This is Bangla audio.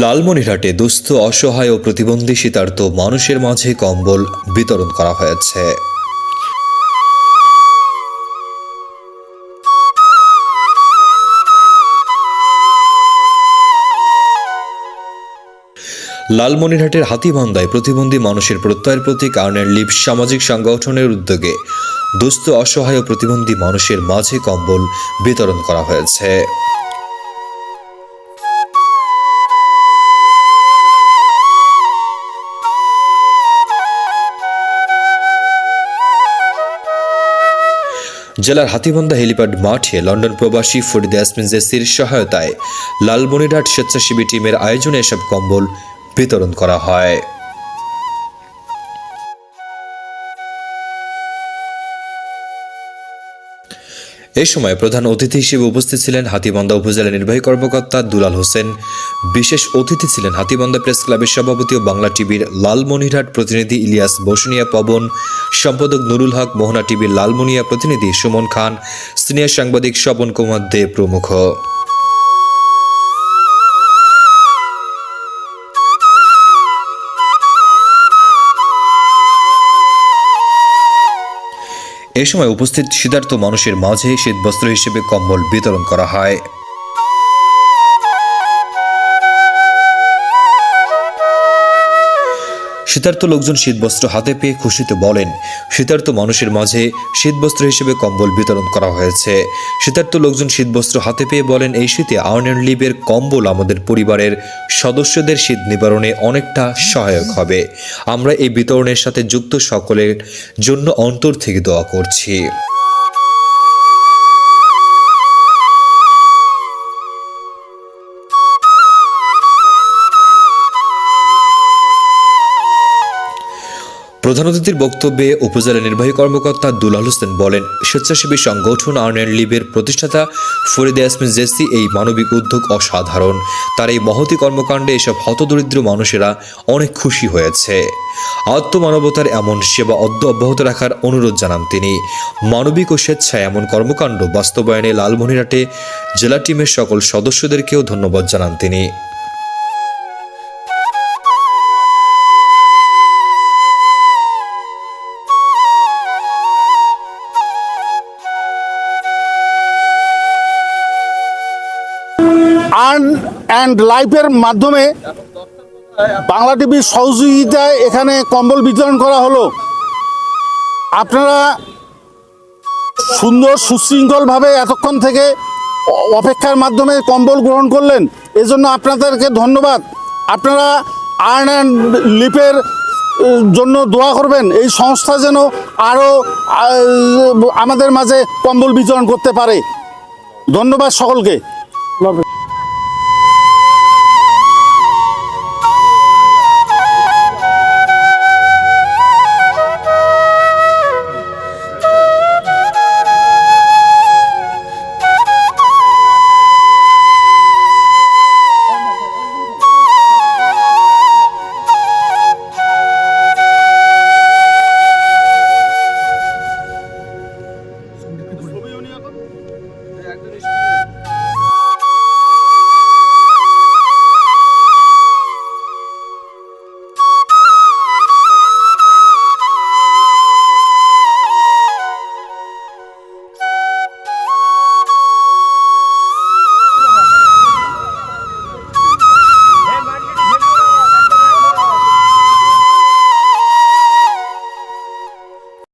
লালমনিরহাটে দুস্থ, অসহায় ও প্রতিবন্ধী শীতার্ত মানুষের মাঝে কম্বল বিতরণ করা হয়েছে। লালমনিরহাটের হাতিবান্ধায় প্রতিবন্ধী মানুষের প্রত্যয়ের প্রতি আর্নের লিপ সামাজিক সংগঠনের উদ্যোগে দুস্থ, অসহায় ও প্রতিবন্ধী মানুষের মাঝে কম্বল বিতরণ করা হয়েছে। জেলার হাতিবান্ধা হেলিপ্যাড মাঠে লন্ডন প্রবাসী ফরিদ ইয়াসমিন জেসির সহায়তায় লালমনিরহাট স্বেচ্ছাসেবী টিমের আয়োজনে এসব কম্বল বিতরণ করা হয়। এই সময় প্রধান অতিথি হিসেবে উপস্থিত ছিলেন হাতিবান্ধা উপজেলা নির্বাহী কর্মকর্তা দুলাল হোসেন। বিশেষ অতিথি ছিলেন হাতিবান্ধা প্রেস ক্লাবের সভাপতি ও বাংলা টিভির লালমনিরহাট প্রতিনিধি ইলিয়াস বসুনিয়া পবন, সম্পাদক নুরুল হক, মোহনা টিভির লালমনিয়া প্রতিনিধি সুমন খান, সিনিয়র সাংবাদিক স্বপন কুমার দে প্রমুখ। এ সময় উপস্থিত সিদ্ধার্থ মানুষের মাঝে শীতবস্ত্র হিসেবে কম্বল বিতরণ করা হয়। শীতার্থ লোকজন শীতবস্ত্র হাতে পেয়ে খুশিতে বলেন, শীতার্থ মানুষের মাঝে শীতবস্ত্র হিসেবে কম্বল বিতরণ করা হয়েছে। শীতার্থ লোকজন শীতবস্ত্র হাতে পেয়ে বলেন, এই শীতে আর্ন অ্যান্ড লিভের কম্বল আমাদের পরিবারের সদস্যদের শীত নিবারণে অনেকটা সহায়ক হবে। আমরা এই বিতরণের সাথে যুক্ত সকলের জন্য অন্তর থেকে দোয়া করছি। প্রধান অতিথির বক্তব্যে উপজেলা নির্বাহী কর্মকর্তা দুলাল হোসেন বলেন, স্বেচ্ছাসেবী সংগঠন আর্ন অ্যান্ড লিভের প্রতিষ্ঠাতা ফরিদে ইয়াসমিন জেসি এই মানবিক উদ্যোগ অসাধারণ। তার এই মহতি কর্মকাণ্ডে এসব হতদরিদ্র মানুষেরা অনেক খুশি হয়েছে। আত্মমানবতার এমন সেবা অদ্য অব্যাহত রাখার অনুরোধ জানান তিনি। মানবিক ও স্বেচ্ছায় এমন কর্মকাণ্ড বাস্তবায়নে লালমনিরহাটে জেলা টিমের সকল সদস্যদেরকেও ধন্যবাদ জানান তিনি। আর্ন অ্যান্ড লাইফের মাধ্যমে বাংলা টিভির সহযোগিতায় এখানে কম্বল বিতরণ করা হলো। আপনারা সুন্দর, সুশৃঙ্খলভাবে এতক্ষণ থেকে অপেক্ষার মাধ্যমে কম্বল গ্রহণ করলেন। এজন্য আপনাদেরকে ধন্যবাদ। আপনারা আর্ন অ্যান্ড লিপের জন্য দোয়া করবেন। এই সংস্থা যেন আরও আমাদের মাঝে কম্বল বিতরণ করতে পারে। ধন্যবাদ সকলকে।